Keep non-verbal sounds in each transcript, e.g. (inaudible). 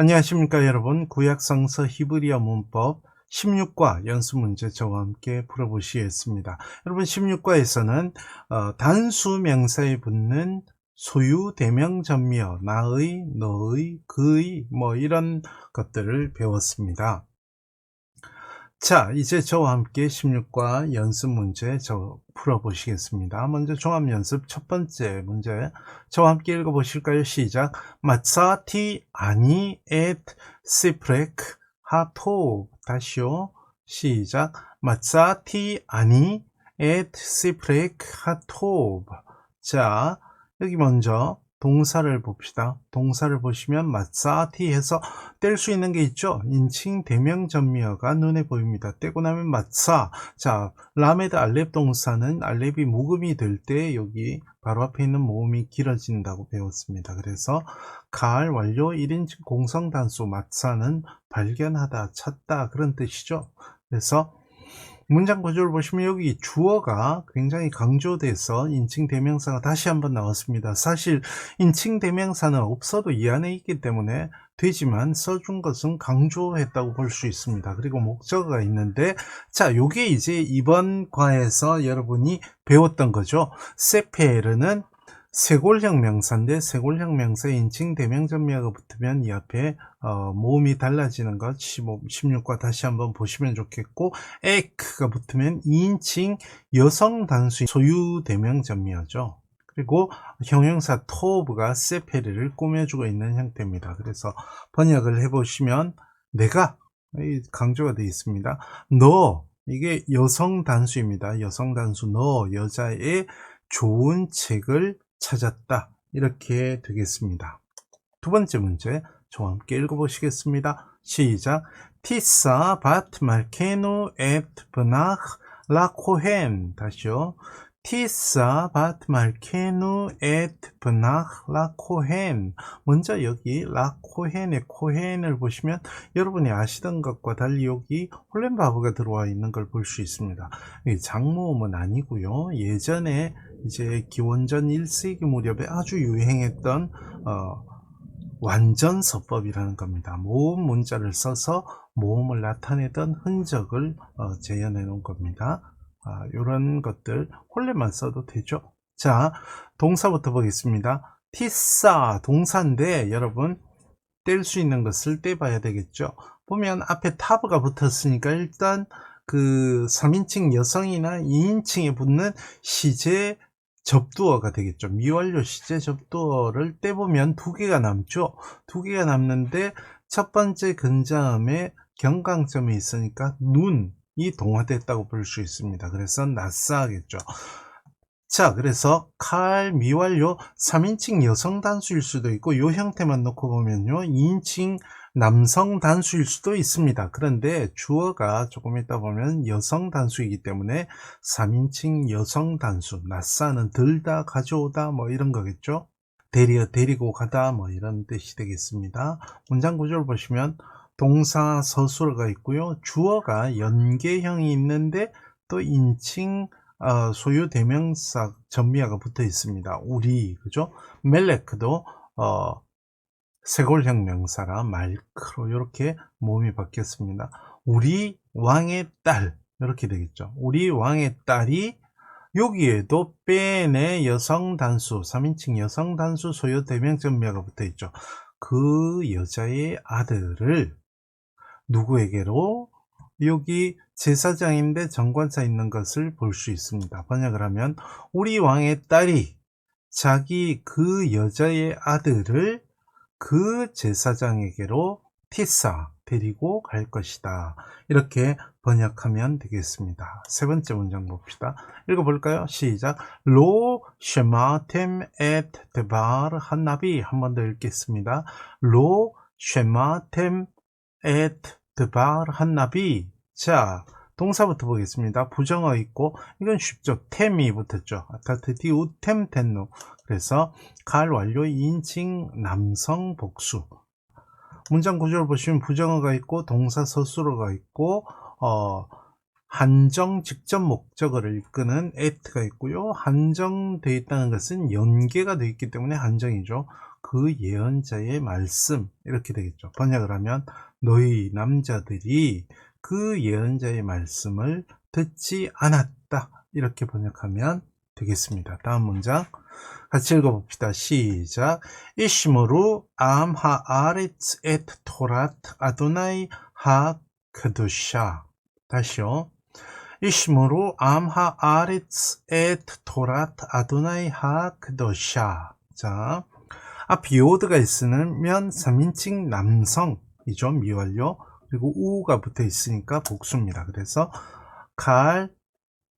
안녕하십니까 여러분 구약성서 히브리어 문법 16과 연습 문제 저와 함께 풀어보시겠습니다. 여러분 16과에서는 어, 단수 명사에 붙는 소유 대명 전미어 나의 너의 그의 뭐 이런 것들을 배웠습니다. 자 이제 저와 함께 16과 연습 문제 저 풀어보시겠습니다. 먼저 종합 연습 첫 번째 문제 저와 함께 읽어보실까요? 시작. 마사티 아니 엣 시프레크 하토. 다시요. 시작. 마사티 아니 엣 시프레크 하토. 자 여기 먼저 동사를 봅시다. 동사를 보시면 마사티 해서 뗄 수 있는 게 있죠. 인칭 대명 전미어가 눈에 보입니다. 떼고 나면 마사. 자, 라메드 알렙 동사는 알렙이 모음이 될 때 여기 바로 앞에 있는 모음이 길어진다고 배웠습니다. 그래서 가을 완료 1인칭 공성 단수 마사는 발견하다, 찾다 그런 뜻이죠. 그래서 문장 구조를 보시면 여기 주어가 굉장히 강조돼서 인칭 대명사가 다시 한번 나왔습니다. 사실 인칭 대명사는 없어도 이 안에 있기 때문에 되지만 써준 것은 강조했다고 볼 수 있습니다. 그리고 목적어가 있는데 자 요게 이제 이번 과에서 여러분이 배웠던 거죠. 세페르는 세골형 명사인데 세골형 명사 인칭 대명전미어가 붙으면 이 앞에 어, 모음이 달라지는 것 15, 16과 다시 한번 보시면 좋겠고 에크가 붙으면 2인칭 여성 단수 소유 대명전미어죠. 그리고 형용사 토브가 세페리를 꾸며주고 있는 형태입니다. 그래서 번역을 해보시면 내가 이 강조가 되어 있습니다. 너 이게 여성 단수입니다. 여성 단수 너 여자의 좋은 책을 찾았다. 이렇게 되겠습니다. 두 번째 문제 저와 함께 읽어보시겠습니다. 시작. 티사 바트 말케누 엣 브나흐 라코헨 다시요. 티사 바트 말케누 엣 브나흐 라코헨 먼저 여기 라코헨의 코헨을 보시면 여러분이 아시던 것과 달리 여기 홀렌바브가 들어와 있는 걸 볼 수 있습니다. 장모음은 아니고요. 예전에 이제 기원전 1세기 무렵에 아주 유행했던 어, 완전서법이라는 겁니다. 모음 문자를 써서 모음을 나타내던 흔적을 어, 재현해 놓은 겁니다. 아, 이런 것들 홀레만 써도 되죠. 자, 동사부터 보겠습니다. 티싸 동사인데 여러분 뗄 수 있는 것을 떼봐야 되겠죠. 보면 앞에 타브가 붙었으니까 일단 그 3인칭 여성이나 2인칭에 붙는 시제 접두어가 되겠죠. 미완료 시제 접두어를 떼보면 두 개가 남죠. 두 개가 남는데 첫 번째 근자음에 경강점이 있으니까 눈이 동화됐다고 볼 수 있습니다. 그래서 낯싸겠죠. 자, 그래서 칼 미완료 3인칭 여성 단수일 수도 있고 이 형태만 놓고 보면요. 2인칭 남성 단수일 수도 있습니다. 그런데 주어가 조금 있다 보면 여성 단수이기 때문에 3인칭 여성 단수, 낯사는 들다, 가져오다 뭐 이런 거겠죠. 데리어 데리고 가다 뭐 이런 뜻이 되겠습니다. 문장 구조를 보시면 동사 서술어가 있고요. 주어가 연계형이 있는데 또 인칭 어, 소유 대명사 전미어가 붙어 있습니다. 우리 그죠? 멜레크도 어, 세골형 명사라 말크로 이렇게 몸이 바뀌었습니다. 우리 왕의 딸 이렇게 되겠죠. 우리 왕의 딸이 여기에도 뺀의 여성 단수 3인칭 여성 단수 소유 대명 전미어가 붙어 있죠. 그 여자의 아들을 누구에게로 여기 제사장인데 정관사 있는 것을 볼 수 있습니다. 번역을 하면 우리 왕의 딸이 자기 그 여자의 아들을 그 제사장에게로 티사 데리고 갈 것이다. 이렇게 번역하면 되겠습니다. 세 번째 문장 봅시다. 읽어볼까요? 시작. 로 쉐마템 엣 데바르 한나비 한 번 더 읽겠습니다. 로 쉐마템 엣 드바르 한나비 자 동사부터 보겠습니다. 부정어 있고 이건 쉽죠. 템이 붙었죠. 아타트디 우 템 텐노 그래서 갈 완료 인칭 남성 복수 문장 구조를 보시면 부정어가 있고 동사 서술어가 있고 어, 한정 직접 목적어를 이끄는 at가 있고요. 한정되어 있다는 것은 연계가 되어 있기 때문에 한정이죠. 그 예언자의 말씀 이렇게 되겠죠. 번역을 하면 너희 남자들이 그 예언자의 말씀을 듣지 않았다 이렇게 번역하면 되겠습니다. 다음 문장 같이 읽어봅시다. 시작. 이시모루 암 하 아레츠 에트 토라트 아도나이 하 크두샤 다시요. 이시모루 암 하 아레츠 에트 토라트 아도나이 하 크두샤 자, 앞 요드가 있으면 3인칭 남성이죠. 미완료. 그리고 우가 붙어 있으니까 복수입니다. 그래서 칼,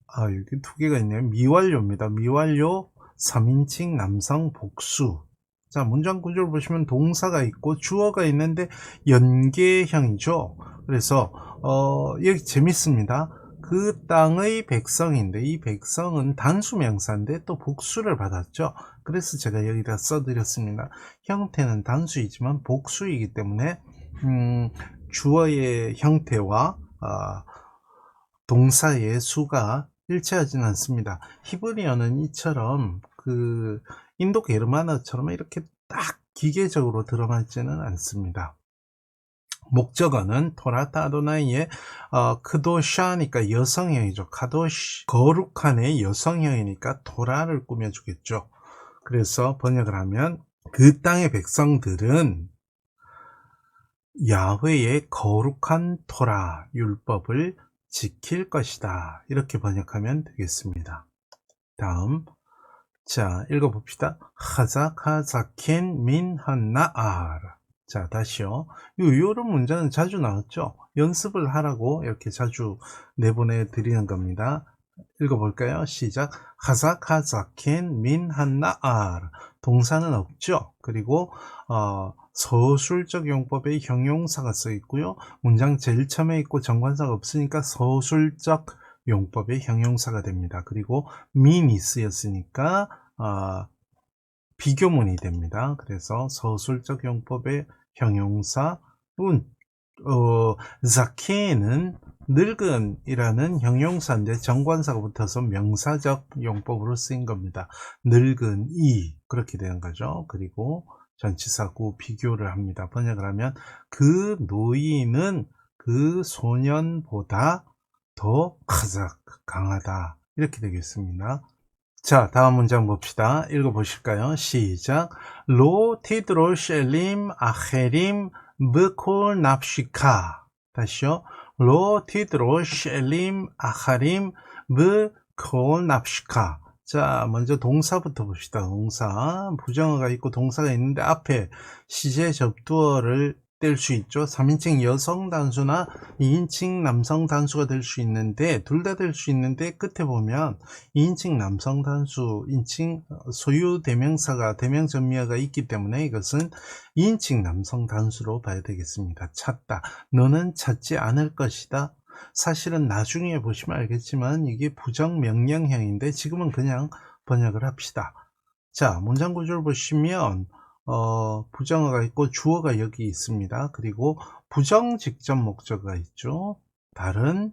아, 여기 두 개가 있네요. 미완료입니다. 미완료 3인칭 남성 복수. 자, 문장 구조를 보시면 동사가 있고 주어가 있는데 연계형이죠. 그래서 어, 여기 재밌습니다. 그 땅의 백성인데 이 백성은 단수 명사인데 또 복수를 받았죠. 그래서 제가 여기다 써드렸습니다. 형태는 단수이지만 복수이기 때문에 음, 주어의 형태와 어, 동사의 수가 일치하지는 않습니다. 히브리어는 이처럼 그 인도 게르만어처럼 이렇게 딱 기계적으로 들어맞지는 않습니다. 목적어는 토라타 아도나이의 어, 크도샤니까 여성형이죠. 카도시 거룩한의 여성형이니까 토라를 꾸며주겠죠. 그래서 번역을 하면 그 땅의 백성들은 야훼의 거룩한 토라 율법을 지킬 것이다. 이렇게 번역하면 되겠습니다. 다음 자 읽어봅시다. 하자카자켄 민한나알 자 다시요. 요, 요런 문제는 자주 나왔죠. 연습을 하라고 이렇게 자주 내보내 드리는 겁니다. 읽어볼까요? 시작. 하자카자켄 민한나알 동사는 없죠. 그리고 어, 서술적 용법에 형용사가 써 있고요. 문장 제일 처음에 있고 정관사가 없으니까 서술적 용법의 형용사가 됩니다. 그리고 민이 쓰였으니까 어, 비교문이 됩니다. 그래서 서술적 용법의 형용사 혹은 어, 자케는 늙은이라는 형용사인데 정관사가 붙어서 명사적 용법으로 쓰인 겁니다. 늙은 이 그렇게 되는 거죠. 그리고 전치사구 비교를 합니다. 번역을 하면 그 노인은 그 소년보다 더 강하다 이렇게 되겠습니다. 자 다음 문장 봅시다. 읽어보실까요? 시작 로 티드로 셸림 아헤림 브콜 납시카 다시요 로 티드로 셸림 아하림 브콜 납시카 자, 먼저 동사부터 봅시다. 동사. 부정어가 있고 동사가 있는데 앞에 시제 접두어를 뗄수 있죠. 3인칭 여성 단수나 2인칭 남성 단수가 될 수 있는데 둘 다 될 수 있는데 끝에 보면 2인칭 남성 단수, 인칭 소유 대명사가 대명 전미어가 있기 때문에 이것은 2인칭 남성 단수로 봐야 되겠습니다. 찾다. 너는 찾지 않을 것이다. 사실은 나중에 보시면 알겠지만 이게 부정 명령형인데 지금은 그냥 번역을 합시다. 자, 문장 구조를 보시면 어, 부정어가 있고 주어가 여기 있습니다. 그리고 부정 직접 목적어가 있죠. 다른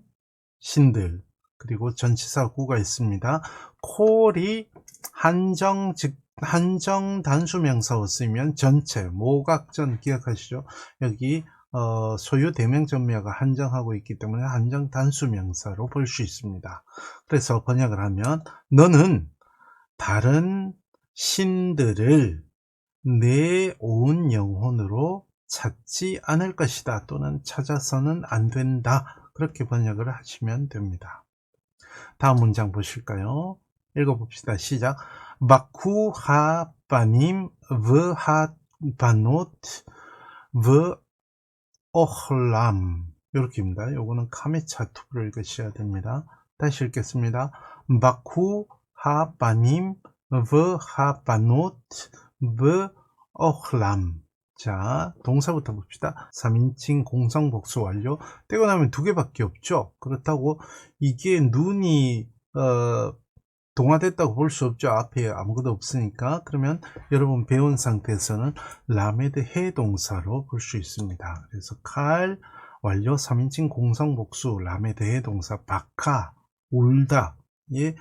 신들 그리고 전치사 구가 있습니다. 콜이 한정 즉 한정 단수명사로 쓰면 전체 모각전 기억하시죠? 여기 어, 소유 대명 전미어가 한정하고 있기 때문에 한정 단수 명사로 볼 수 있습니다. 그래서 번역을 하면 너는 다른 신들을 내 온 영혼으로 찾지 않을 것이다 또는 찾아서는 안 된다 그렇게 번역을 하시면 됩니다. 다음 문장 보실까요? 읽어봅시다. 시작. 마쿠하바님 브하 바노트 브 오홀람 이렇게입니다. 요거는 카메차투를 읽으셔야 됩니다. 다시 읽겠습니다. 바쿠 하바님 브 하바노트 브 오홀람 자 동사부터 봅시다. 3인칭 공성 복수 완료 떼고 나면 두 개밖에 없죠. 그렇다고 이게 눈이 어, 동화됐다고 볼 수 없죠. 앞에 아무것도 없으니까. 그러면 여러분 배운 상태에서는 라메드 해 동사로 볼 수 있습니다. 그래서 칼, 완료, 3인칭 공성 복수, 라메드 해 동사, 바카, 울다, 예,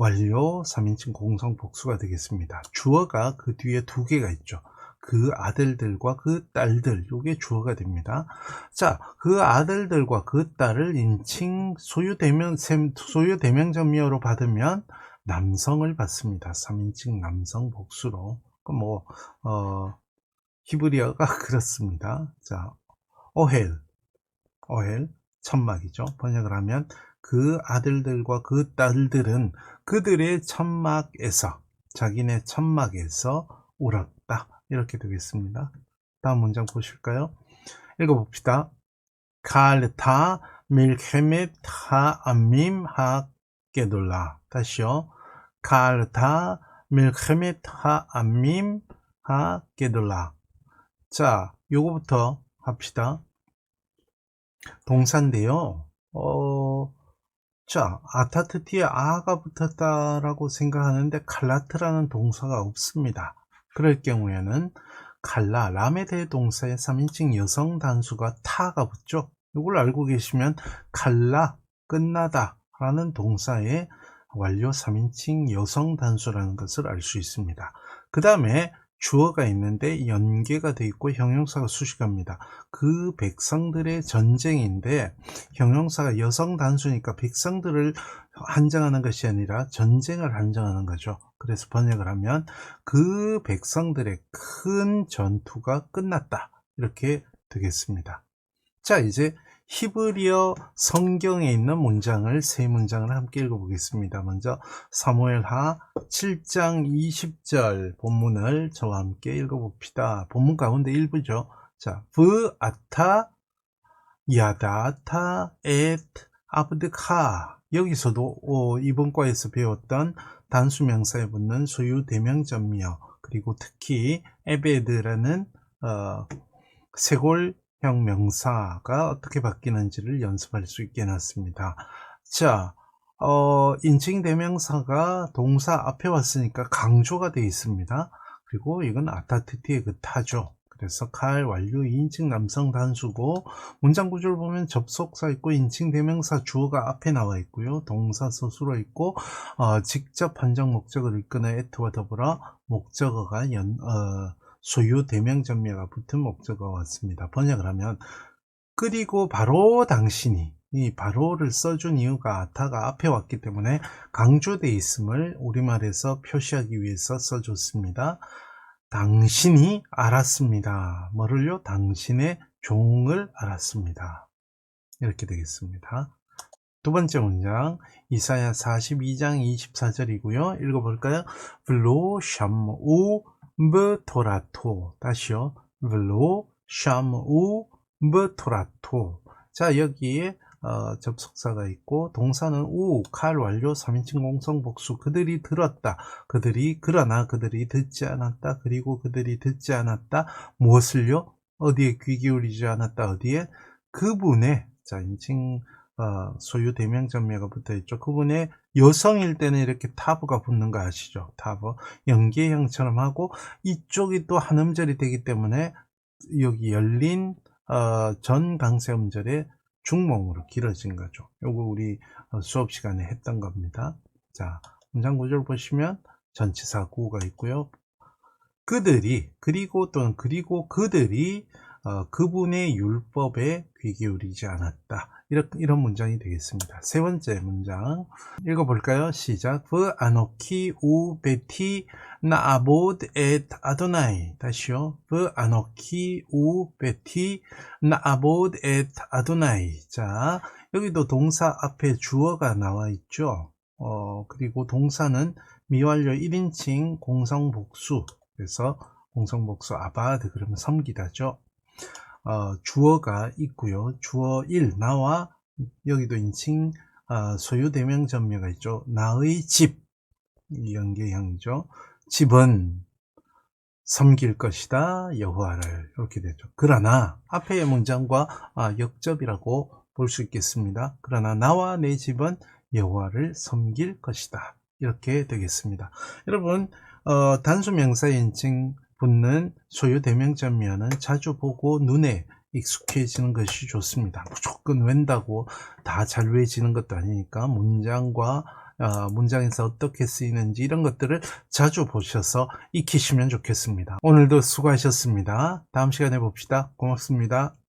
완료, 3인칭 공성 복수가 되겠습니다. 주어가 그 뒤에 두 개가 있죠. 그 아들들과 그 딸들 요게 주어가 됩니다. 자, 그 아들들과 그 딸을 인칭 소유 대명 셈- 소유 대명점미어로 받으면 남성을 받습니다. 3인칭 남성 복수로. 그 뭐, 어, 히브리어가 (laughs) 그렇습니다. 자, 오헬, 오헬, 천막이죠. 번역을 하면 그 아들들과 그 딸들은 그들의 천막에서, 자기네 천막에서 울었다. 이렇게 되겠습니다. 다음 문장 보실까요? 읽어봅시다. 칼타 밀케멧 하 암밈 하게돌라. 다시요. 칼타 밀케멧 하 암밈 하게돌라. 자, 요거부터 합시다. 동사인데요. 어, 자, 아타트 뒤에 아가 붙었다라고 생각하는데 칼라트라는 동사가 없습니다. 그럴 경우에는 칼라, 람에 대해 동사의 3인칭 여성 단수가 타가 붙죠. 이걸 알고 계시면 칼라, 끝나다 라는 동사의 완료 3인칭 여성 단수라는 것을 알 수 있습니다. 그 다음에 주어가 있는데 연계가 되어 있고 형용사가 수식합니다. 그 백성들의 전쟁인데 형용사가 여성 단수니까 백성들을 한정하는 것이 아니라 전쟁을 한정하는 거죠. 그래서 번역을 하면 그 백성들의 큰 전투가 끝났다. 이렇게 되겠습니다. 자, 이제 히브리어 성경에 있는 문장을 세 문장을 함께 읽어보겠습니다. 먼저 사무엘하 7장 20절 본문을 저와 함께 읽어봅시다. 본문 가운데 일부죠. 자, 브 아타 야다타 엣 아브드카 여기서도 어, 이번 과에서 배웠던 단수명사에 붙는 소유 대명점미어 그리고 특히 에베드라는 어, 세골 형 명사가 어떻게 바뀌는지를 연습할 수 있게 해놨습니다. 자, 어, 인칭 대명사가 동사 앞에 왔으니까 강조가 되어 있습니다. 그리고 이건 아타트티의 그 타죠. 그래서 칼 완료 2인칭 남성 단수고 문장 구조를 보면 접속사 있고 인칭 대명사 주어가 앞에 나와 있고요. 동사 서술어 있고 어, 직접 한정 목적을 이끄는 에트와 더불어 목적어가 연, 어, 소유 대명점미가 붙은 목적어가 왔습니다. 번역을 하면 그리고 바로 당신이 이 바로를 써준 이유가 아타가 앞에 왔기 때문에 강조되어 있음을 우리말에서 표시하기 위해서 써줬습니다. 당신이 알았습니다. 뭐를요? 당신의 종을 알았습니다. 이렇게 되겠습니다. 두 번째 문장 이사야 42장 24절이고요. 읽어볼까요? 블로 샴우 브토라토 다시요. 블로 샴우 브토라토 자 여기에 어, 접속사가 있고 동사는 우, 칼 완료 3인칭 공성 복수. 그들이 들었다. 그들이 그러나 그들이 듣지 않았다. 그리고 그들이 듣지 않았다. 무엇을요? 어디에 귀 기울이지 않았다. 어디에? 그분의. 자 인칭 어, 소유 대명점미가 붙어 있죠. 그분의 여성일 때는 이렇게 타브가 붙는 거 아시죠 타브 연계형처럼 하고 이쪽이 또 한 음절이 되기 때문에 여기 열린 어, 전 강세 음절의 중몽으로 길어진 거죠. 요거 우리 어, 수업 시간에 했던 겁니다. 자, 문장 구조를 보시면 전치사 구가 있고요. 그들이 그리고 또는 그리고 그들이 어, 그분의 율법에 귀 기울이지 않았다. 이런, 이런 문장이 되겠습니다. 세 번째 문장 읽어볼까요? 시작. 브 아노키 우 베티 나 아보드 엣 아도나이 다시요. 브 아노키 우 베티 나 아보드 엣 아도나이 자 여기도 동사 앞에 주어가 나와 있죠. 어, 그리고 동사는 미완료 1인칭 공성복수 그래서 공성복수 아바드 그러면 섬기다죠. 어, 주어가 있고요. 주어 1 나와 여기도 인칭 어, 소유 대명 전묘가 있죠. 나의 집 연계형이죠. 집은 섬길 것이다 여호와를 이렇게 되죠. 그러나 앞의 문장과 아, 역접이라고 볼 수 있겠습니다. 그러나 나와 내 집은 여호와를 섬길 것이다 이렇게 되겠습니다. 여러분 어, 단수 명사 인칭 붙는 소유 대명점면은 자주 보고 눈에 익숙해지는 것이 좋습니다. 무조건 웬다고 다 잘 외지는 것도 아니니까 문장과 어, 문장에서 어떻게 쓰이는지 이런 것들을 자주 보셔서 익히시면 좋겠습니다. 오늘도 수고하셨습니다. 다음 시간에 봅시다. 고맙습니다.